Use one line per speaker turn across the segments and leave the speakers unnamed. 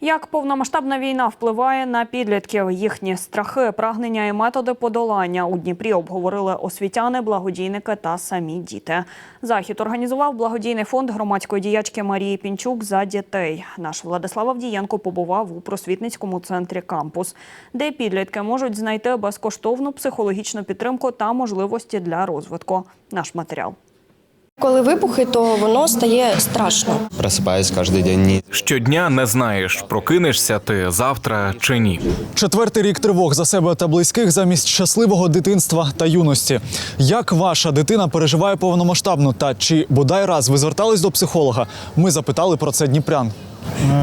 Як повномасштабна війна впливає на підлітків, їхні страхи, прагнення і методи подолання у Дніпрі обговорили освітяни, благодійники та самі діти. Захід організував благодійний фонд громадської діячки Марії Пінчук за дітей. Наш Владислав Авдієнко побував у просвітницькому центрі кампус, де підлітки можуть знайти безкоштовну психологічну підтримку та можливості для розвитку. Наш матеріал.
Коли вибухи, то воно стає страшно.
Просипаюсь кожен день. Ні.
Щодня не знаєш, прокинешся ти завтра чи ні.
Четвертий рік тривог за себе та близьких замість щасливого дитинства та юності. Як ваша дитина переживає повномасштабну та чи бодай раз ви звертались до психолога? Ми запитали про це дніпрян.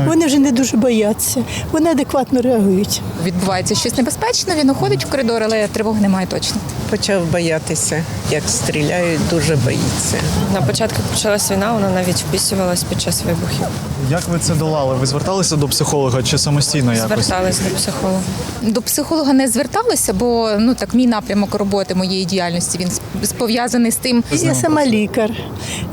Вони вже не дуже бояться, вони адекватно реагують.
відбувається щось небезпечне, він уходить в коридор, але тривоги немає точно.
Почав боятися, як стріляють, дуже боїться.
На початку почалась війна, вона навіть вписувалась під час вибухів.
Як ви це долали? Ви зверталися до психолога чи самостійно якось?
Звертались до психолога.
До психолога не зверталася, бо ну так мій напрямок роботи моєї діяльності він пов'язаний з тим.
Я сама лікар.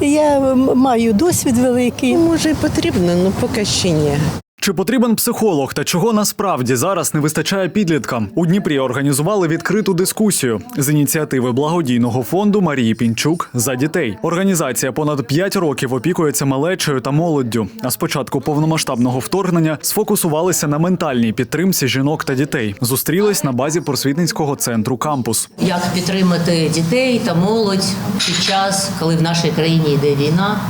Я маю досвід великий.
Ну, Може, і потрібно, але поки ще.
Чи потрібен психолог та чого насправді зараз не вистачає підліткам? У Дніпрі організували відкриту дискусію з ініціативи благодійного фонду Марії Пінчук за дітей. Організація понад 5 років опікується малечою та молоддю. А з початку повномасштабного вторгнення сфокусувалися на ментальній підтримці жінок та дітей. Зустрілись на базі просвітницького центру кампус.
як підтримати дітей та молодь під час, коли в нашій країні йде війна.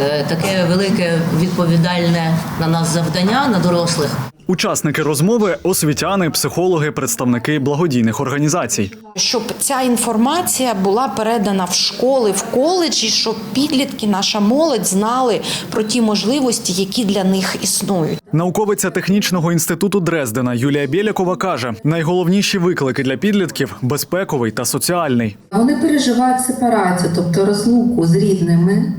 Е, Таке велике відповідальне на нас завдання на дорослих.
Учасники розмови освітяни, психологи, представники благодійних організацій.
щоб ця інформація була передана в школи, в коледжі, щоб підлітки, наша молодь знали про ті можливості, які для них існують.
Науковиця технічного інституту Дрездена Юлія Бєлякова каже: найголовніші виклики для підлітків безпековий та соціальний.
Вони переживають сепарацію, тобто розлуку з рідними,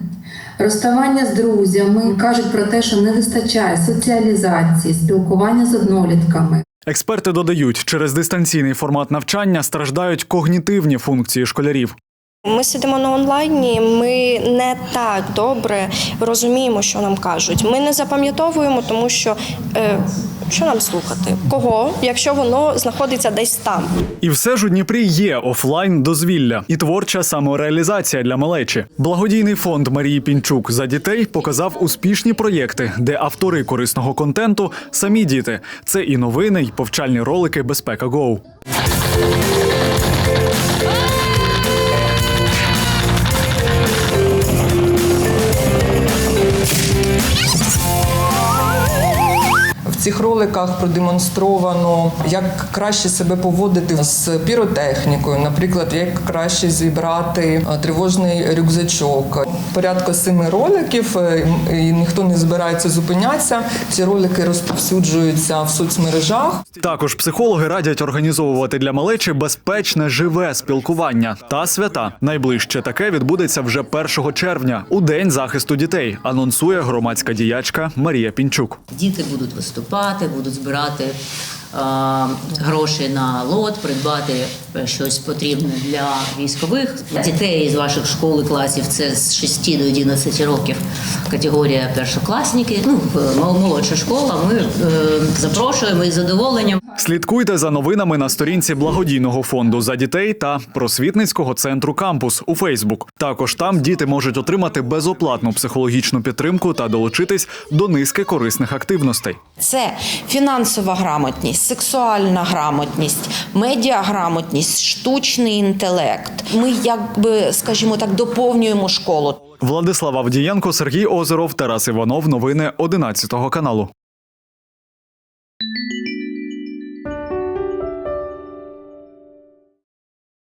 розставання з друзями, кажуть про те, що не вистачає соціалізації, спілкування з однолітками.
Експерти додають, через дистанційний формат навчання страждають когнітивні функції школярів.
Ми сидимо на онлайні, ми не так добре розуміємо, що нам кажуть. Ми не запам'ятовуємо, тому що е, що нам слухати? Кого, якщо воно знаходиться десь там?
І все ж у Дніпрі є офлайн дозвілля і творча самореалізація для малечі. Благодійний фонд Марії Пінчук за дітей показав успішні проєкти, де автори корисного контенту самі діти. Це і новини, й повчальні ролики Безпека Гоу.
Цих роликах продемонстровано, як краще себе поводити з піротехнікою, наприклад, як краще зібрати е, тривожний рюкзачок. Порядка семи роликів, е, і ніхто не збирається зупинятися. Ці ролики розповсюджуються в соцмережах.
Також психологи радять організовувати для малечі безпечне живе спілкування та свята. Найближче таке відбудеться вже 1 червня, у день захисту дітей. Анонсує громадська діячка Марія Пінчук.
Діти будуть виступати, будуть збирати е, гроші на лот, придбати е, щось потрібне для військових. Дітей з ваших школ і класів це з 6 до 11 років. Категорія першокласники. Ну, молодша школа. Ми е, запрошуємо із задоволенням.
Слідкуйте за новинами на сторінці благодійного фонду за дітей та просвітницького центру кампус у Фейсбук. Також там діти можуть отримати безоплатну психологічну підтримку та долучитись до низки корисних активностей.
Це фінансова грамотність, сексуальна грамотність, медіаграмотність, штучний інтелект. Ми, якби, скажімо так, доповнюємо школу.
Владислав Авдієнко, Сергій Озеров, Тарас Іванов. Новини 11 каналу.